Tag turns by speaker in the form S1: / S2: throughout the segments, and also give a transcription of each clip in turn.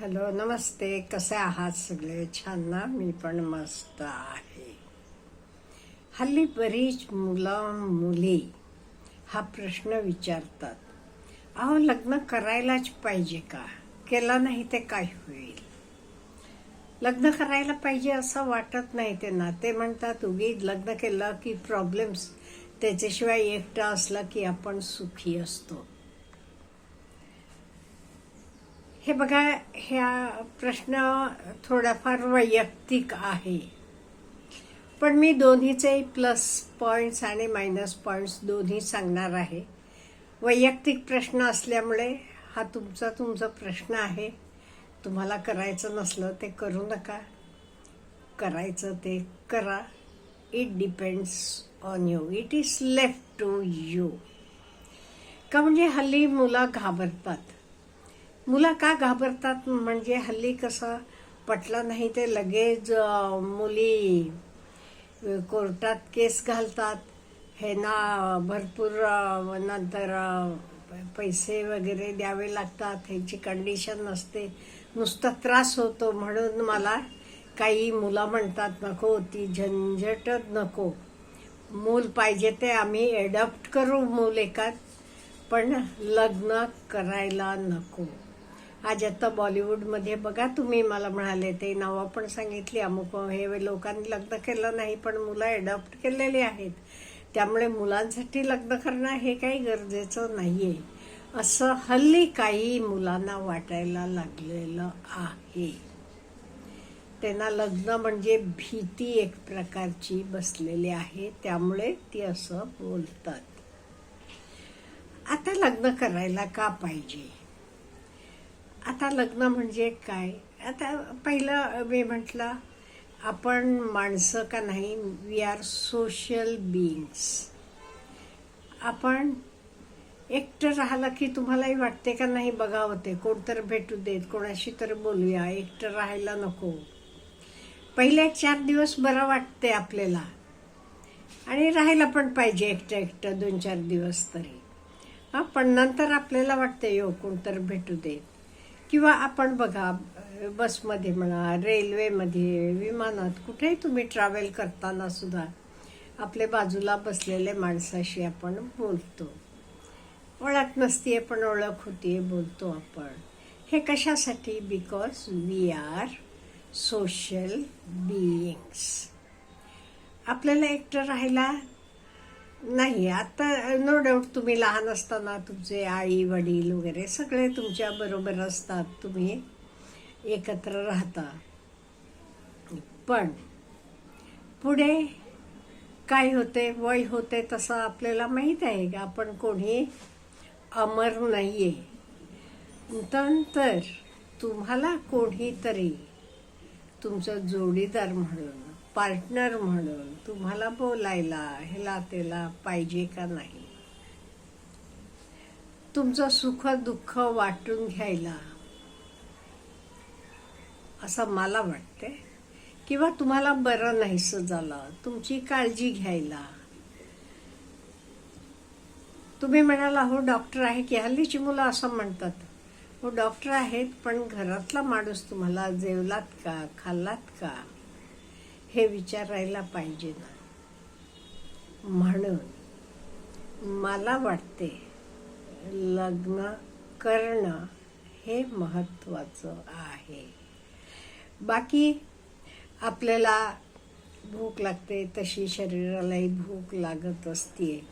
S1: Hello नमस्ते. कसे आहात सगळे? छान ना? मी पण मस्त आहे. हल्ली बरीच मुलं मुली हा प्रश्न विचारतात. अहो लग्न करायलाच पाहिजे का? केला नाही ते काय होईल? लग्न करायला पाहिजे असं वाटत नाही त्यांना ते म्हणतात. उगी लग्न केलं की प्रॉब्लेम्स त्याच्याशिवाय एकटा असला की आपण सुखी असतो. हे बघा ह्या प्रश्न थोडाफार वैयक्तिक आहे. पण मी दोन्हीचे प्लस पॉईंट्स आणि मायनस पॉईंट्स दोन्ही सांगणार आहे. वैयक्तिक प्रश्न असल्यामुळे हा तुमचा तुमचा प्रश्न आहे. तुम्हाला करायचं नसलं ते करू नका. करायचं ते करा. It depends on you it is left to you का म्हणजे हल्ली मुलं घाबरतात. मुलं का घाबरतात? म्हणजे हल्ली कसं पटलं नाही ते लगेच मुली कोर्टात केस घालतात. हे ना भरपूर नंतर पैसे वगैरे द्यावे लागतात. ह्याची कंडिशन नसते. नुसता त्रास होतो म्हणून मला काही मुलं म्हणतात नको ती झंझटच नको. मूल पाहिजे ते आम्ही ॲडॉप्ट करू मूल एकात पण लग्न करायला नको. आज आता बॉलिवूडमध्ये बघा तुम्ही मला म्हणाले ते नावं पण सांगितली अमुक हे लोकांनी लग्न केलं नाही पण मुलं ॲडॉप्ट केलेली आहेत. त्यामुळे मुलांसाठी लग्न करणं हे काही गरजेचं नाही आहे असं हल्ली काही मुलांना वाटायला लागलेलं आहे. त्यांना लग्न म्हणजे भीती एक प्रकारची बसलेली आहे त्यामुळे ती असं बोलतात. आता लग्न करायला का पाहिजे? आता लग्न म्हणजे काय? आता पहिलं मी म्हटलं आपण माणसं का नाही? वी आर सोशल बिईंग्स आपण एकटं राहिलं की तुम्हालाही वाटते का नाही बघावं ते? कोणतर भेटू देत कोणाशी तर बोलूया एकटं राहायला नको. पहिले चार दिवस बरं वाटते आपल्याला. आणि राहायला पण पाहिजे एकटं एकटं दोन चार दिवस तरी. हां पण नंतर आपल्याला वाटते यो कोणतर भेटू देत. किंवा आपण बघा बसमध्ये म्हणा रेल्वेमध्ये विमानात कुठेही तुम्ही ट्रॅव्हल करताना सुद्धा आपल्या बाजूला बसलेल्या माणसाशी आपण बोलतो. ओळख नसते पण ओळख होते बोलतो आपण. हे कशासाठी? Because we are social beings आपल्याला एकटं राहायला नाही आता नो डाऊट तुम्ही लहान असताना तुमचे आई वडील वगैरे सगळे तुमच्या बरोबर असतात तुम्ही एकत्र राहता. पण पुढे काय होते वय होते तसं आपल्याला माहीत आहे का? आपण कोणी अमर नाही आहे नंतर तुम्हाला कोणीतरी तुमचं जोडीदार म्हणून पार्टनर म्हणून तुम्हाला बोलायला ह्याला त्याला पाहिजे का नाही? तुमचं सुख दुःख वाटून घ्यायला असं मला वाटते किंवा तुम्हाला बरं नाहीसं झालं तुमची काळजी घ्यायला. तुम्ही म्हणाला हो डॉक्टर आहे की हल्लीची मुलं असं म्हणतात. हो डॉक्टर आहेत पण घरातला माणूस तुम्हाला जेवलात का खाल्लात का? हे विचारायला पाहिजे. ना म्हणून मला वाटते लग्न करणं हे महत्त्वाचं आहे. बाकी आपल्याला भूक लागते तशी शरीरालाही भूक लागत असते.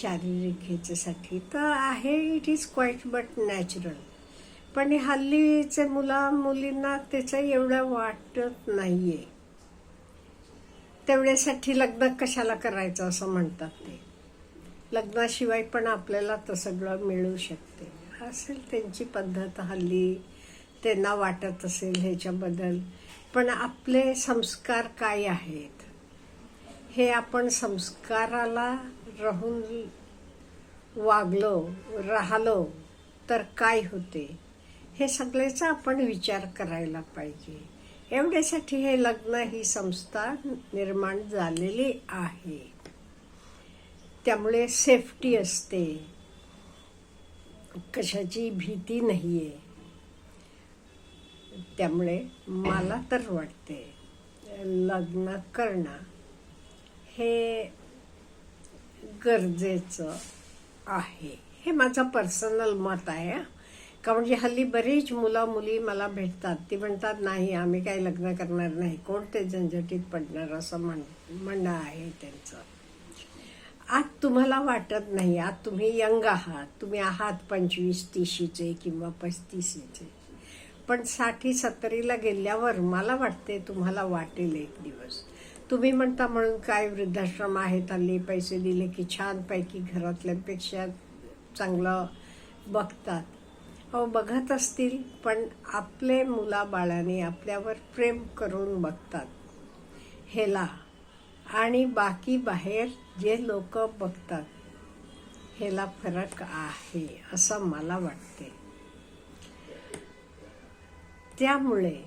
S1: शारीरिक ह्याच्यासाठी तर आहे it is quite but natural पण हल्लीचे मुला मुलींना त्याचं एवढं वाटत नाही आहे तेवढ्यासाठी लग्न कशाला करायचं असं म्हणतात ते. लग्नाशिवाय पण आपल्याला तर सगळं मिळू शकते. असेल त्यांची पद्धत हल्ली त्यांना वाटत असेल ह्याच्याबद्दल. पण आपले संस्कार काय आहेत? हे आपण संस्काराला राहून वागलो राहिलो तर काय होते? हे सगळ्याचा आपण विचार करायला पाहिजे. एवढ्यासाठी हे लग्न ही संस्था निर्माण झालेली आहे. त्यामुळे सेफ्टी असते. कशाची भीती नाही आहे त्यामुळे मला तर वाटते लग्न करणं हे गरजेचं आहे. हे माझं पर्सनल मत आहे. का म्हणजे हल्ली बरीच मुलं मुली मला भेटतात. ती म्हणतात नाही आम्ही काही लग्न करणार नाही. कोणते झंझटीत पडणार? असं म्हण म्हणणं आहे त्यांचं. आज तुम्हाला वाटत नाही. आज तुम्ही यंग आहात. तुम्ही आहात पंचवीस तीशीचे किंवा पस्तीशीचे पण साठी सत्तरीला गेल्यावर मला वाटते तुम्हाला वाटेल एक दिवस. तुम्ही म्हणता म्हणून काय वृद्धाश्रम आहेत? हल्ली पैसे दिले की छानपैकी घरातल्यांपेक्षा चांगलं बघतात. अहो बघत असतील पण आपले मुलाबाळाने आपल्यावर प्रेम करून बघतात. हेला. आणि बाकी बाहेर जे लोक बघतात हेला फरक आहे असं मला वाटते. त्यामुळे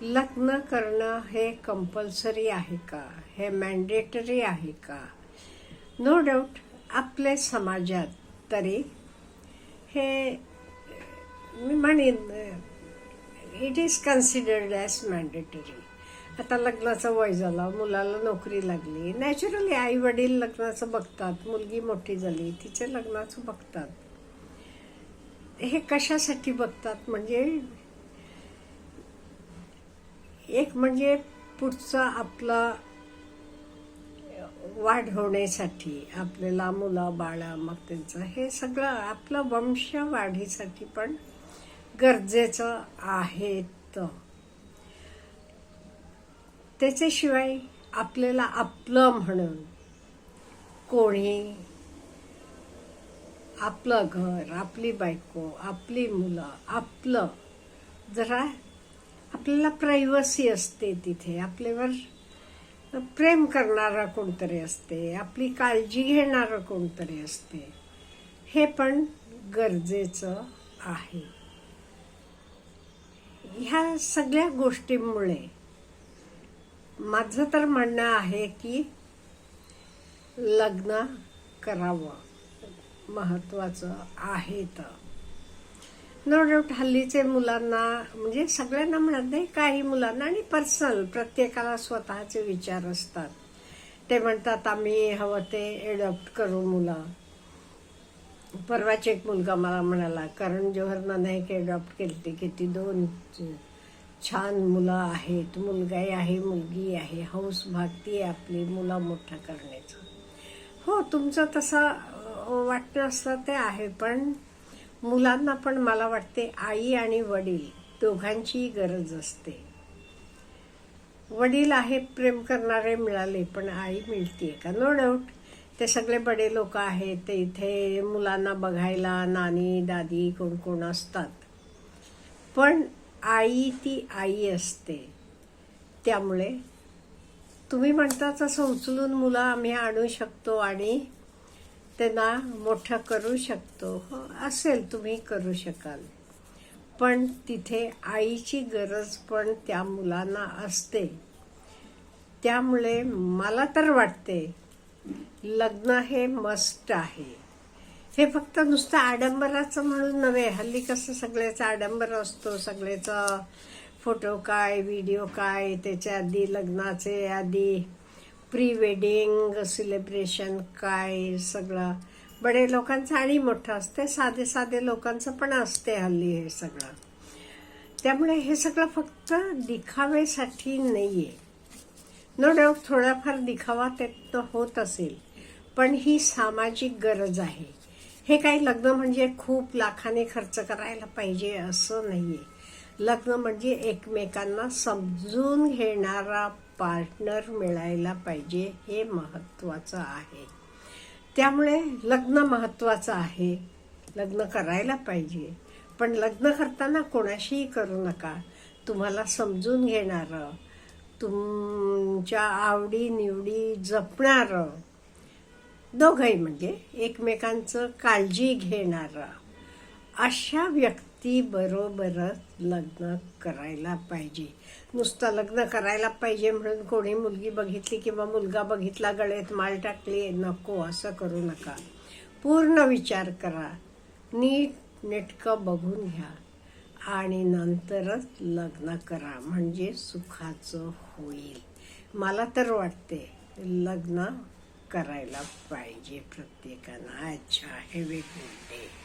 S1: लग्न करणं हे कंपल्सरी आहे का? हे मॅन्डेटरी आहे का? नो डाऊट आपल्या समाजात तरी हे मी म्हणेन it is considered as mandatory आता लग्नाचं वय झालं मुलाला नोकरी लागली. नॅचरली आई वडील लग्नाचं बघतात. मुलगी मोठी झाली तिचे लग्नाचं बघतात. हे कशासाठी बघतात? म्हणजे एक म्हणजे पुढचा आपला वाढवण्यासाठी आपल्याला मुलं बाळा मग त्यांचं हे सगळं आपलं वंश वाढीसाठी पण गरजेचं आहे त्याच्याशिवाय आपल्याला आपलं म्हणून कोणी आपलं घर आपली बायको आपली मुलं आपलं जरा आपल्याला प्रायव्हसी असते तिथे. आपल्यावर प्रेम करणारा कोणतरी असते आपली काळजी घेणारं कोणतरी असते हे पण गरजेचं आहे. ह्या सगळ्या गोष्टींमुळे माझं तर म्हणणं आहे की लग्न करावं महत्त्वाचं आहे तर. नो डाऊट हल्लीचे मुलांना म्हणजे सगळ्यांना म्हणत नाही काही मुलांना आणि पर्सनल प्रत्येकाला स्वतःचे विचार असतात. ते म्हणतात आम्ही हवं ते एडॉप्ट करू मुलं. परवाच एक मुलगा मला म्हणाला करण जोहरनं नाही की एडॉप्ट केली की ती दोन छान मुलं आहेत मुलगाही आहे मुलगी आहे हौस भागती आहे आपली मुलं मोठं करण्याचं. हो तुमचं तसं वाटणं असतं ते आहे पण मुलांना पण मला वाटते आई आणि वडील दोघांचीही गरज असते. वडील आहे प्रेम करणारे मिळाले पण आई मिळते का? नो डाऊट ते सगळे बडे लोक आहेत ते इथे मुलांना बघायला नानी दादी कोण कोण असतात. पण आई ती आई असते. त्यामुळे तुम्ही म्हणता तसं उचलून मुलं आम्ही आणू शकतो आणि त्यांना मोठं करू शकतो. हो असेल तुम्ही करू शकाल. पण तिथे आईची गरज पण त्या मुलांना असते. त्यामुळे मला तर वाटते लग्न हे मस्ट आहे. हे फक्त नुसतं आडंबराचं म्हणून नव्हे हल्ली कसं सगळ्याचा आडंबर असतो सगळ्याचा फोटो काय व्हिडिओ काय त्याच्या आधी लग्नाचे आधी प्री वेडिंग सेलिब्रेशन काय सगळं. बडे लोकांचं आणि मोठं असते साधे साधे लोकांचं पण असते हल्ली हे सगळं. त्यामुळे हे सगळं फक्त दिखावेसाठी नाही आहे नो डाऊट थोडाफार दिखावा त्यात होत असेल पण ही सामाजिक गरज आहे. हे काही लग्न म्हणजे खूप लाखाने खर्च करायला पाहिजे असं नाही आहे लग्न म्हणजे एकमेकांना समजून घेणारा पार्टनर मिळायला पाहिजे हे महत्त्वाचं आहे. त्यामुळे लग्न महत्त्वाचं आहे. लग्न करायला पाहिजे. पण लग्न करताना कोणाशीही करू नका. तुम्हाला समजून घेणारं तुमच्या आवडी निवडी जपणारं दोघंही म्हणजे एकमेकांचं काळजी घेणारं अशा व्यक्ती ती बरोबरच लग्न करायला पाहिजे. नुसतं लग्न करायला पाहिजे म्हणून कोणी मुलगी बघितली किंवा मुलगा बघितला गळ्यात माल टाकली नको असं करू नका. पूर्ण विचार करा. नीट नेटकं बघून घ्या. आणि नंतरच लग्न करा. म्हणजे सुखाचं होईल. मला तर वाटते लग्न करायला पाहिजे प्रत्येकानं. अच्छा हे ए